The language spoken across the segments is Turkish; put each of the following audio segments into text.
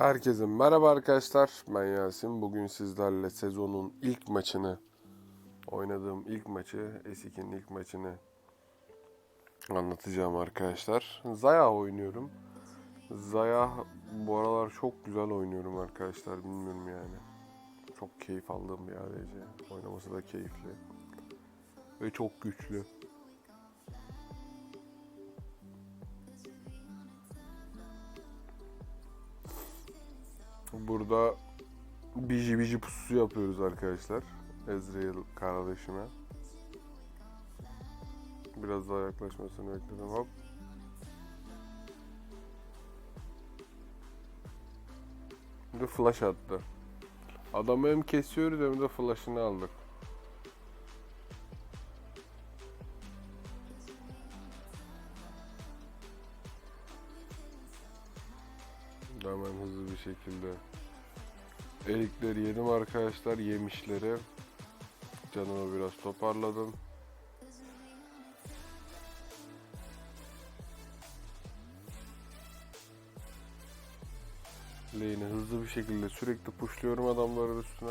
Herkese merhaba arkadaşlar. Ben Yasin. Bugün sizlerle sezonun ilk maçını oynadığım ilk maçı, S2'nin ilk maçını anlatacağım arkadaşlar. Zaya oynuyorum. Zaya bu aralar çok güzel oynuyorum arkadaşlar. Bilmiyorum yani. Çok keyif aldığım bir ADC. Oynaması da keyifli. Ve çok güçlü. Burada bici bici pusu yapıyoruz arkadaşlar. Ezreal kardeşime. Biraz daha yaklaşmasını bekledim. Hop. De flash attı. Adamı hem kesiyoruz hem de flash'ını aldık. Şekilde Elikleri yedim arkadaşlar yemişleri. Canımı biraz toparladım. Lane'i hızlı bir şekilde sürekli pushluyorum adamların üstüne.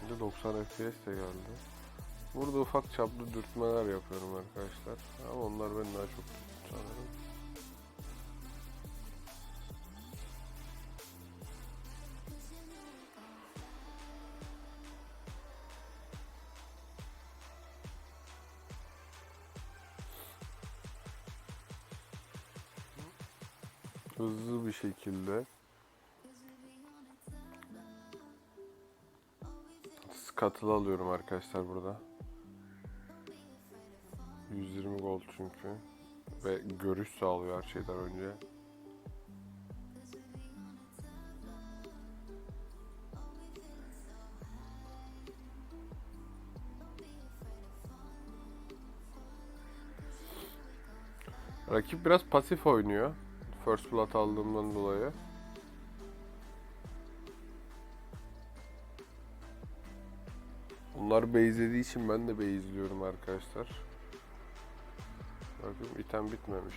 Şimdi 90 FPS de geldi. Burada ufak çaplı dürtmeler yapıyorum arkadaşlar. Ama onlar beni daha çok sanırım. Hızlı bir şekilde katıl alıyorum arkadaşlar burada. 120 gold çünkü ve görüş sağlıyor her şeyden önce. Rakip biraz pasif oynuyor. First Blood aldığımdan dolayı. Onlar base'lediği için ben de base'liyorum arkadaşlar. Bakın item bitmemiş.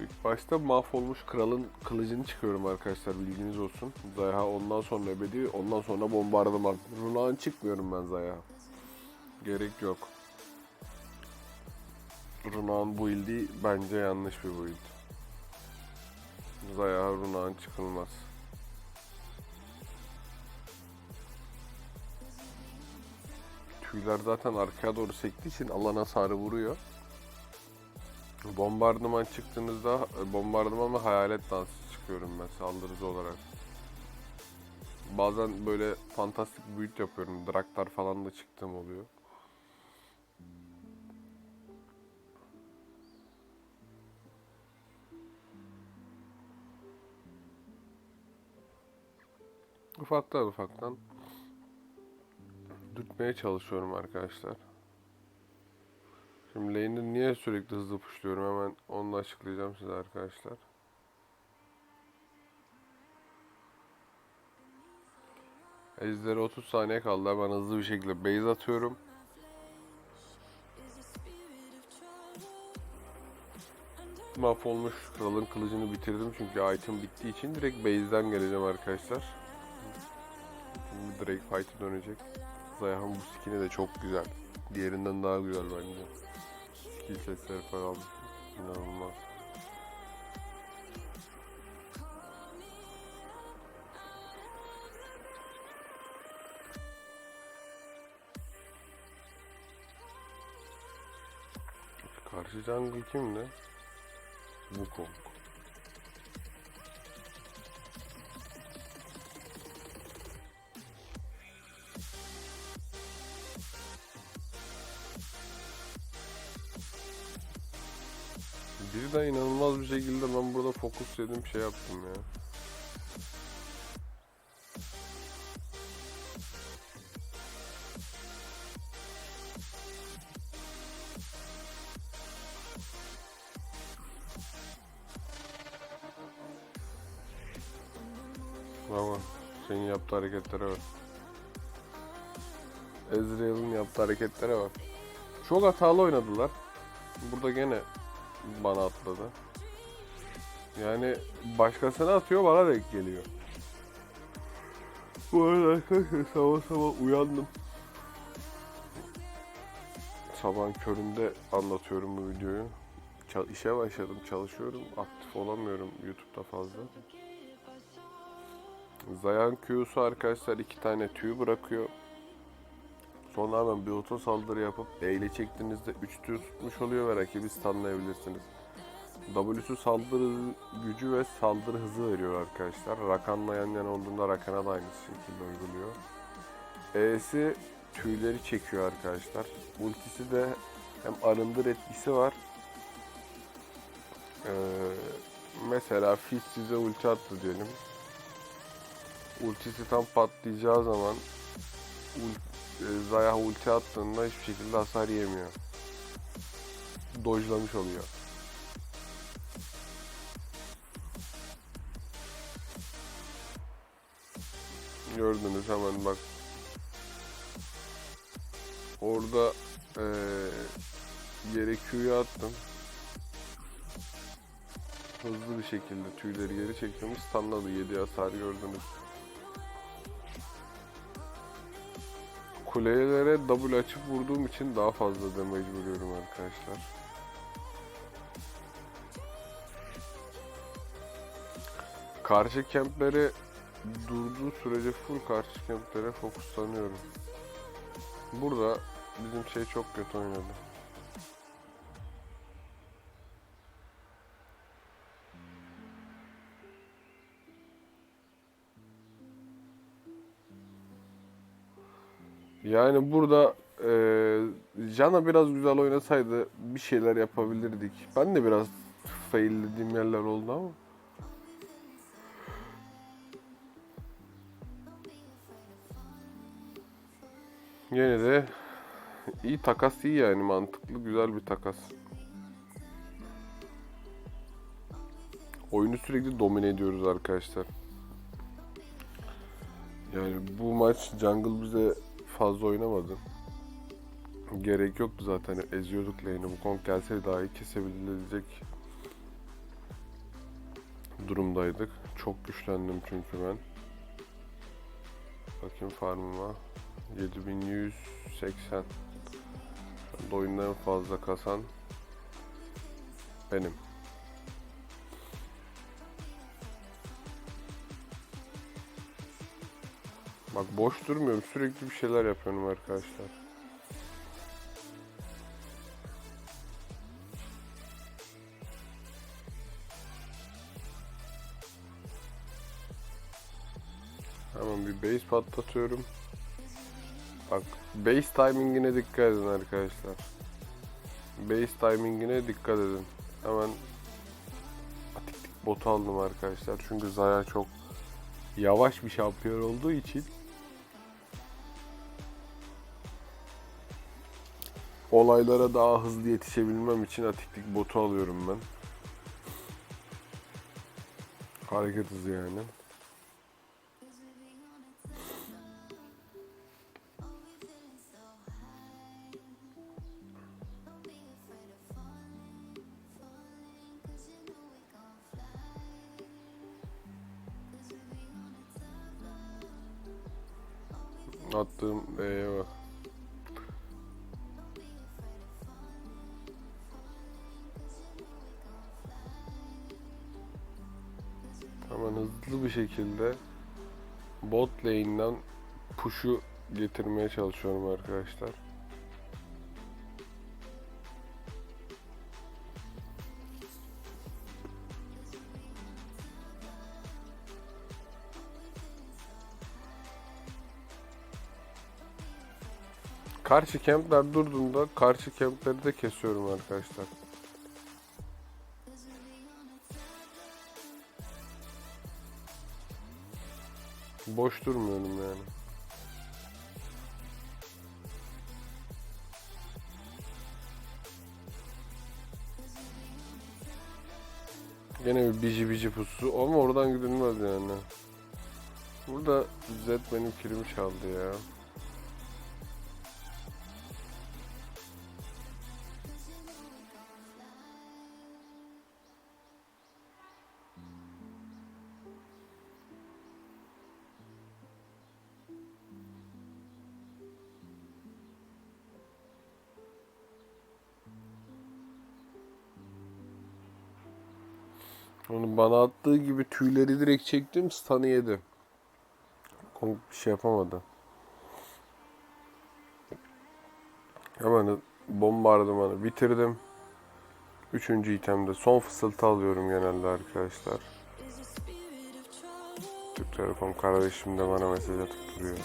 İlk başta mahvolmuş kralın kılıcını çıkıyorum arkadaşlar bilginiz olsun. Zaya ondan sonra ebedi ondan sonra bombardıman. Runa'nın çıkmıyorum ben Zaya. Gerek yok. Runa'nın build'i bence yanlış bir build. Zaya Runa'nın çıkılmaz. Tüyler zaten arkaya doğru sektiği için alan hasarı vuruyor. Bombardıman çıktığınızda bombardıman ve hayalet dansı çıkıyorum ben saldırıcı olarak. Bazen böyle fantastik build yapıyorum. Draktar falan da çıktığım oluyor. Ufaktan ufaktan dürtmeye çalışıyorum arkadaşlar. Şimdi lane'i niye sürekli hızlı pushluyorum hemen onu açıklayacağım size arkadaşlar. Ejder'e 30 saniye kaldı hemen hızlı bir şekilde base atıyorum. Mahvolmuş kralın kılıcını bitirdim çünkü item bittiği için direkt base'den geleceğim arkadaşlar. Drake fight'e dönecek. Zayahan bu skin'i de çok güzel. Diğerinden daha güzel bence. Skill sesleri falan inanılmaz. Karşı jungle kimdi? Wukong. Birden inanılmaz bir şekilde ben burada fokus yedim şey yaptım ya. Ama senin yaptığı hareketlere bak. Ezreal'ın yaptığı hareketlere bak. Çok hatalı oynadılar. Burada gene bana atladı. Yani başkasına atıyor bana denk geliyor. Bu arada arkadaşlar sabah sabah uyandım. Sabahın köründe anlatıyorum bu videoyu. Çal- işe başladım, çalışıyorum. Aktif olamıyorum YouTube'da fazla. Zayan Q'su arkadaşlar iki tane tüy bırakıyor. Sonra hemen bir oto saldırı yapıp E ile çektiğinizde 3 tüy tutmuş oluyor ve rakibi stunlayabilirsiniz. W'su saldırı gücü ve saldırı hızı veriyor arkadaşlar. Rakan'la yan yana olduğunda Rakan'a da aynı şekilde uyguluyor. E'si tüyleri çekiyor arkadaşlar. Ultisi de hem arındır etkisi var. Ee, mesela Fizz size ulti attı diyelim. Ultisi tam patlayacağı zaman Zaya ulti attığında hiçbir şekilde hasar yemiyor. Dojlamış oluyor. Gördünüz hemen bak. Orada eee yere Q'yu attım. Hızlı bir şekilde tüyleri geri çektirmiş stunladı. 7 hasar gördünüz. Kulelere double açıp vurduğum için daha fazla damage vuruyorum arkadaşlar. Karşı kemplere durduğu sürece full karşı kemplere fokuslanıyorum. Burada bizim şey çok kötü oynadı. Yani burada eee Jana biraz güzel oynasaydı bir şeyler yapabilirdik. Ben de biraz faillediğim yerler oldu ama. Yine de iyi takas iyi yani mantıklı güzel bir takas. Oyunu sürekli domine ediyoruz arkadaşlar. Yani bu maç Jungle bize fazla oynamadı. Gerek yoktu zaten eziyorduk lane'i. Bu Kong gelseydi dahi kesebilecek durumdaydık. Çok güçlendim çünkü ben. Bakayım farmıma. 7180. Şu anda oyunda en fazla kasan benim. Bak boş durmuyorum. Sürekli bir şeyler yapıyorum arkadaşlar. Hemen bir base patlatıyorum. Bak base timingine dikkat edin arkadaşlar. Base timingine dikkat edin. Hemen atiktik botu aldım arkadaşlar. Çünkü Zaya çok yavaş bir şampiyon olduğu için olaylara daha hızlı yetişebilmem için atiktik botu alıyorum ben. Hareket hızı yani. Attığım E'ye bak. Şekilde bot lane'den push'u getirmeye çalışıyorum arkadaşlar. Karşı kempler durduğunda karşı kempleri de kesiyorum arkadaşlar. Boş durmuyorum yani. Gene bir bici bici pusu ama oradan gidilmez yani. Burada Zed benim kilimi çaldı ya. Onu bana attığı gibi tüyleri direkt çektim, stun'ı yedi. Kong bir şey yapamadı. Hemen bombardımanı bitirdim. Üçüncü itemde son fısıltı alıyorum genelde arkadaşlar. Türk Telekom kardeşim de bana mesaj atıp duruyor.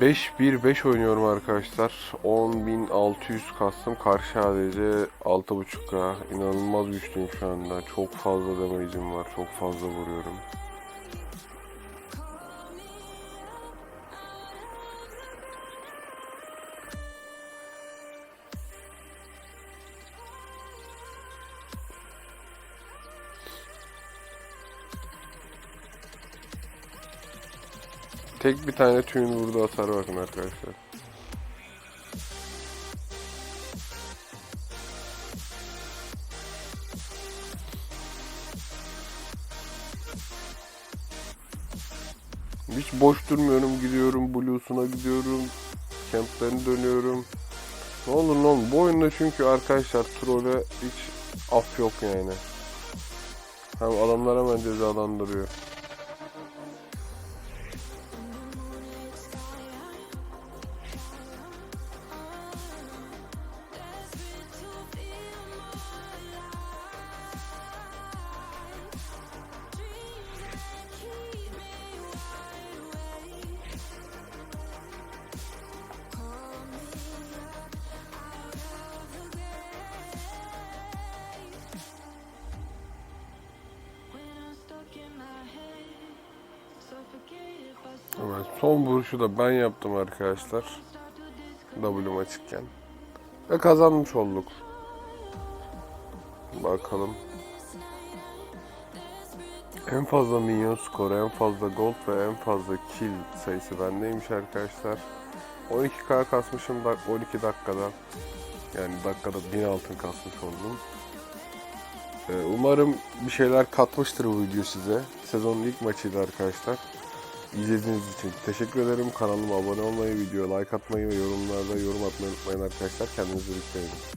5-1-5 oynuyorum arkadaşlar. 10.600 kastım. Karşı ADC 6.5K. İnanılmaz güçlüyüm şu anda. Çok fazla damage'im var. Çok fazla vuruyorum. Tek bir tane tüyün vurdu atar bakın arkadaşlar. Hiç boş durmuyorum gidiyorum Blue'suna gidiyorum. Camp'lerini dönüyorum. Ne olur ne olur. Bu oyunda çünkü arkadaşlar troll'e hiç af yok yani. Hem adamlar hemen cezalandırıyor. Evet, son vuruşu da ben yaptım arkadaşlar. W'm açıkken. Ve kazanmış olduk. Bakalım. En fazla minyon skoru, en fazla gold ve en fazla kill sayısı bendeymiş arkadaşlar. 12k kasmışım dak 12 dakikada. Yani dakikada 1000 altın kasmış oldum. Ee, Umarım bir şeyler katmıştır bu video size. Sezonun ilk maçıydı arkadaşlar. İzlediğiniz için teşekkür ederim. Kanalıma abone olmayı, videoya like atmayı ve yorumlarda yorum atmayı unutmayın arkadaşlar. Kendinize dikkat edin.